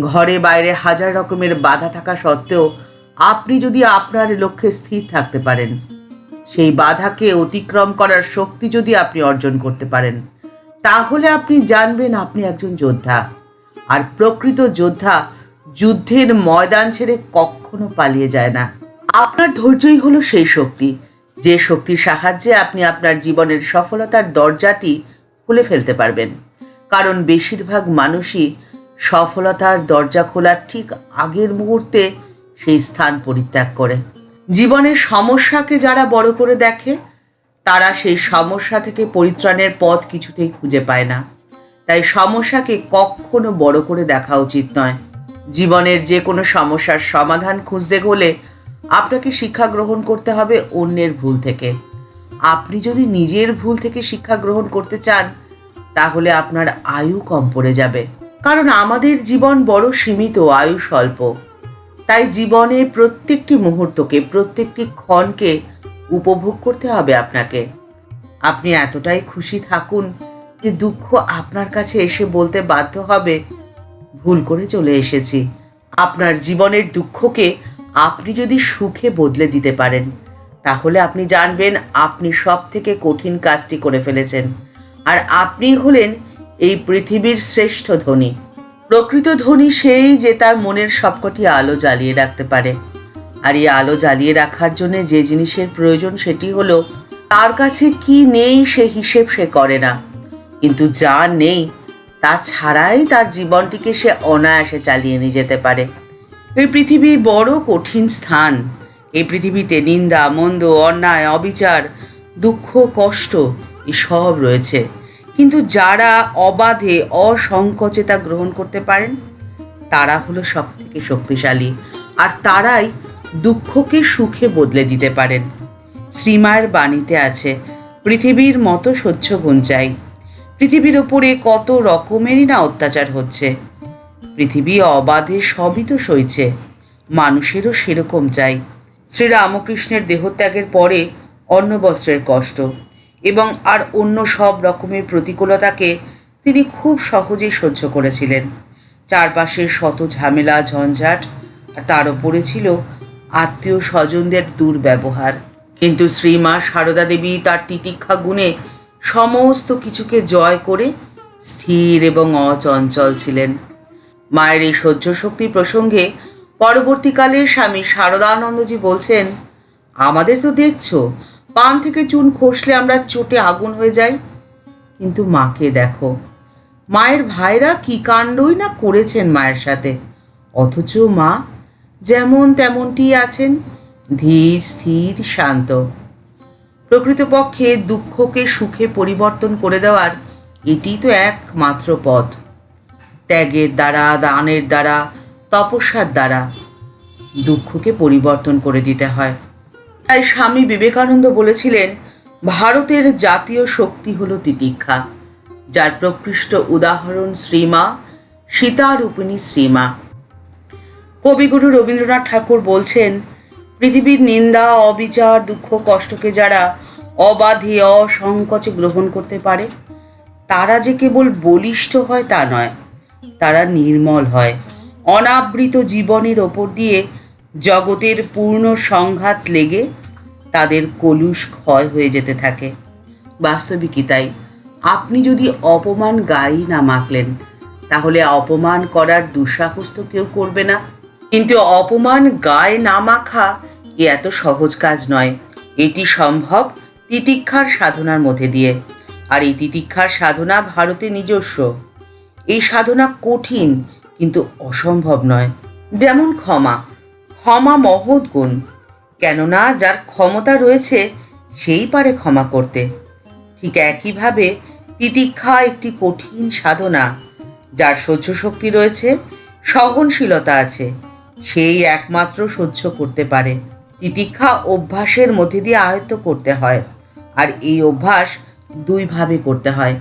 ঘরে বাইরে হাজার রকমের বাধা থাকা সত্ত্বেও আপনি যদি আপনার লক্ষ্যে স্থির থাকতে পারেন, সেই বাধাকে অতিক্রম করার শক্তি যদি আপনি অর্জন করতে পারেন, তাহলে আপনি জানবেন আপনি একজন যোদ্ধা। আর প্রকৃত যোদ্ধা যুদ্ধের ময়দান ছেড়ে কখনো পালিয়ে যায় না। আপনার ধৈর্যই হলো সেই শক্তি। যে শক্তির সাহায্যে আপনি আপনার জীবনের সফলতার দরজাটি খুলে ফেলতে পারবেন। কারণ বেশিরভাগ মানুষই সফলতার দরজা খোলার ঠিক আগের মুহূর্তে সেই স্থান পরিত্যাগ করে। জীবনের সমস্যাকে যারা বড় করে দেখে, তারা সেই সমস্যা থেকে পরিত্রাণের পথ কিছুতেই খুঁজে পায় না। তাই সমস্যাকে কখনো বড় করে দেখা উচিত নয়। জীবনের যে কোনো সমস্যার সমাধান খুঁজতে হলে আপনাকে শিক্ষা গ্রহণ করতে হবে অন্যের ভুল থেকে। আপনি যদি নিজের ভুল থেকে শিক্ষা গ্রহণ করতে চান, তাহলে আপনার আয়ু কম পড়ে যাবে। কারণ আমাদের জীবন বড় সীমিত, আয়ু স্বল্প। তাই জীবনের প্রত্যেকটি মুহূর্তকে, প্রত্যেকটি ক্ষণকে উপভোগ করতে হবে আপনাকে। আপনি এতটাই খুশি থাকুন যে দুঃখ আপনার কাছে এসে বলতে বাধ্য হবে, ভুল করে চলে এসেছি। আপনার জীবনের দুঃখকে আপনি যদি সুখে বদলে দিতে পারেন, তাহলে আপনি জানবেন আপনি সব থেকে কঠিন কাজটি করে ফেলেছেন। আর আপনি হলেন এই পৃথিবীর শ্রেষ্ঠ ধনী। প্রকৃত ধনী সেই যে তার মনের সবকটি আলো জ্বালিয়ে রাখতে পারে। আর এই আলো জ্বালিয়ে রাখার জন্য যে জিনিসের প্রয়োজন সেটি হলো, তার কাছে কি নেই সে হিসেব সে করে না। কিন্তু যা নেই, তা ছাড়াই তার জীবনটিকে সে অনায়াসে চালিয়ে নিয়ে যেতে পারে। এই পৃথিবী বড় কঠিন স্থান। এই পৃথিবীতে নিন্দা, মন্দ, অন্যায়, অবিচার, দুঃখ, কষ্ট, এসব রয়েছে। কিন্তু যারা অবাধে অসংকোচে তা গ্রহণ করতে পারেন, তারা হলো সব থেকে শক্তিশালী। আর তারাই দুঃখকে সুখে বদলে দিতে পারেন। শ্রীমায়ের বাণীতে আছে, পৃথিবীর মতো স্বচ্ছ গুণ চাই পৃথিবীর ওপরে কত রকমেরই না অত্যাচার হচ্ছে। পৃথিবী অবাধে সবই তো সইছে, মানুষেরও সেরকম চাই। শ্রীরামকৃষ্ণের দেহত্যাগের পরে অন্নবস্ত্রের কষ্ট। এবং আর অন্য সব রকমের প্রতিকূলতাকে তিনি খুব সহজেই সহ্য করেছিলেন। চারপাশে শত ঝামেলা, ঝঞ্ঝাট, আর তার ওপরে ছিল আত্মীয় স্বজনদের দুর্ব্যবহার। কিন্তু শ্রীমা সারদা দেবী তার তিতিক্ষা গুণে সমস্ত কিছুকে জয় করে স্থির এবং অচঞ্চল ছিলেন। মায়ের এই সহ্য শক্তি প্রসঙ্গে পরবর্তীকালে স্বামী শারদানন্দজি বলছেন, আমাদের তো দেখছ পান থেকে চুন খসলে আমরা চোটে আগুন হয়ে যাই। কিন্তু মাকে দেখো, মায়ের ভাইরা কি কাণ্ডই না করেছেন মায়ের সাথে। অথচ মা যেমন তেমনটি আছেন, ধীর, স্থির, শান্ত। প্রকৃতপক্ষে দুঃখকে সুখে পরিবর্তন করে দেওয়ার এটি তো একমাত্র পথ। ত্যাগের দ্বারা, দানের দ্বারা, তপস্যার দ্বারা দুঃখকে পরিবর্তন করে দিতে হয়। তাই স্বামী বিবেকানন্দ বলেছিলেন, ভারতের জাতীয় শক্তি হল তিতিক্ষা, যার প্রকৃষ্ট উদাহরণ শ্রীমা, সীতারূপিণী শ্রীমা। কবিগুরু রবীন্দ্রনাথ ঠাকুর বলছেন, পৃথিবীর নিন্দা, অবিচার, দুঃখ, কষ্টকে যারা অবাধে, অসংকোচে গ্রহণ করতে পারে, তারা যে কেবল বলিষ্ঠ হয় তা নয়, তারা নির্মল হয়। অনাবৃত জীবনের ওপর দিয়ে জগতের পূর্ণ সংঘাত লেগে তাদের কলুষ ক্ষয় হয়ে যেতে থাকে। বাস্তবিকই তাই? আপনি যদি অপমান গায়ে না মাখলেন, তাহলে অপমান করার দুঃসাহস তো কেউ করবে না। কিন্তু অপমান গায়ে না মাখা এ এত সহজ কাজ নয়। এটি সম্ভব তিতিক্ষার সাধনার মধ্যে দিয়ে। আর এই তিতিক্ষার সাধনা ভারতে নিজস্ব। এই সাধনা কঠিন, কিন্তু অসম্ভব নয়। যেমন ক্ষমা। ক্ষমা মহৎ গুণ। কেননা যার ক্ষমতা রয়েছে, সেই পারে ক্ষমা করতে। ঠিক একইভাবে তিতিক্ষা একটি কঠিন সাধনা, যার সহ্য শক্তি রয়েছে, সহনশীলতা আছে, সেই একমাত্র সহ্য করতে পারে। তিতিক্ষা অভ্যাসের মধ্যে দিয়ে আয়ত্ত করতে হয়, আর এই অভ্যাস দুইভাবে করতে হয়।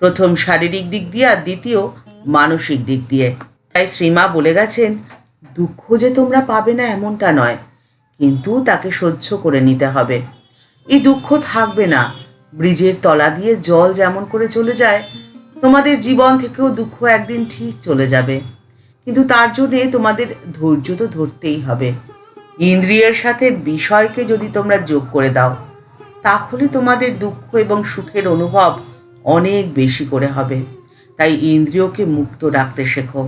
প্রথম শারীরিক দিক দিয়ে আর দ্বিতীয় মানসিক দিক দিয়ে। তাই শ্রীমা বলে গেছেন দুঃখ যে তোমরা পাবে না এমনটা নয়, কিন্তু তাকে সহ্য করে নিতে হবে। এই দুঃখ থাকবে না। ব্রিজের তলা দিয়ে জল যেমন করে চলে যায়, তোমাদের জীবন থেকেও দুঃখ একদিন ঠিক চলে যাবে। কিন্তু তার জন্যে তোমাদের ধৈর্য তো ধরতেই হবে। ইন্দ্রিয়ের সাথে বিষয়কে যদি তোমরা যোগ করে দাও, তাহলে তোমাদের দুঃখ এবং সুখের অনুভব অনেক বেশি করে হবে। তাই ইন্দ্রিয়কে মুক্ত রাখতে শেখো।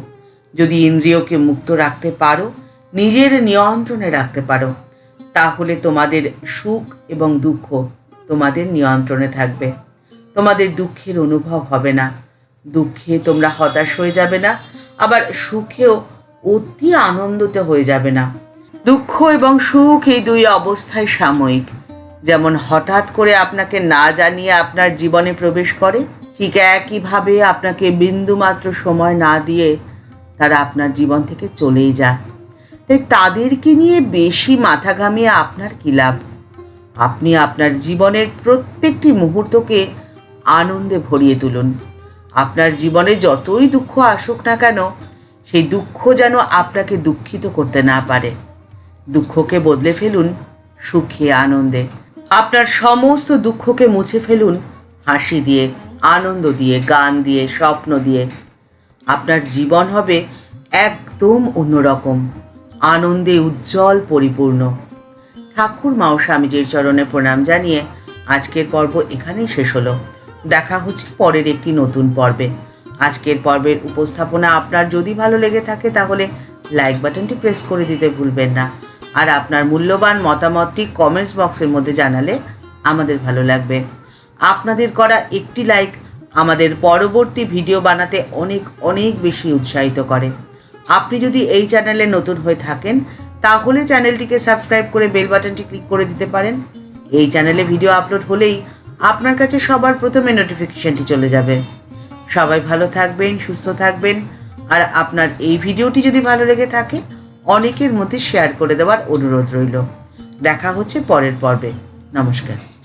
যদি ইন্দ্রিয়কে মুক্ত রাখতে পারো, নিজের নিয়ন্ত্রণে রাখতে পারো, তাহলে তোমাদের সুখ এবং দুঃখ তোমাদের নিয়ন্ত্রণে থাকবে। তোমাদের দুঃখের অনুভব হবে না। দুঃখে তোমরা হতাশ হয়ে যাবে না, আবার সুখেও অতি আনন্দতে হয়ে যাবে না। দুঃখ এবং সুখ এই দুই অবস্থায় সাময়িক। যেমন হঠাৎ করে আপনাকে না জানিয়ে আপনার জীবনে প্রবেশ করে, ঠিক একইভাবে আপনাকে বিন্দুমাত্র সময় না দিয়ে তারা আপনার জীবন থেকে চলেই যায় তাই তাদেরকে নিয়ে বেশি মাথা ঘামিয়ে আপনার কী লাভ? আপনি আপনার জীবনের প্রত্যেকটি মুহূর্তকে আনন্দে ভরিয়ে তুলুন। আপনার জীবনে যতই দুঃখ আসুক না কেন, সেই দুঃখ যেন আপনাকে দুঃখিত করতে না পারে। দুঃখকে বদলে ফেলুন সুখে আনন্দে। আপনার সমস্ত দুঃখকে মুছে ফেলুন হাসি দিয়ে, আনন্দ দিয়ে, গান দিয়ে, স্বপ্ন দিয়ে। আপনার জীবন হবে একদম অন্যরকম। আনন্দে উজ্জ্বল, পরিপূর্ণ। ঠাকুর মাও স্বামীজির চরণে প্রণাম জানিয়ে আজকের পর্ব এখানেই শেষ হলো। দেখা হচ্ছে পরের একটি নতুন পর্বে। আজকের পর্বের উপস্থাপনা আপনার যদি ভালো লেগে থাকে তাহলে লাইক বাটনটি প্রেস করে দিতে ভুলবেন না। আর আপনার মূল্যবান মতামতটি কমেন্টস বক্সের মধ্যে জানালে আমাদের ভালো লাগবে। আপনাদের করা একটি লাইক আমাদের পরবর্তী ভিডিও বানাতে অনেক অনেক বেশি উৎসাহিত করে। আপনি যদি এই চ্যানেলে নতুন হয়ে থাকেন, তাহলে চ্যানেলটিকে সাবস্ক্রাইব করে বেল বাটনটি ক্লিক করে দিতে পারেন। এই চ্যানেলে ভিডিও আপলোড হলেই আপনার কাছে সবার প্রথমে নোটিফিকেশনটি চলে যাবে। সবাই ভালো থাকবেন, সুস্থ থাকবেন। আর আপনার এই ভিডিওটি যদি ভালো লেগে থাকে, অনেকের মধ্যে শেয়ার করে দেওয়ার অনুরোধ রইল। দেখা হচ্ছে পরের পর্বে। নমস্কার।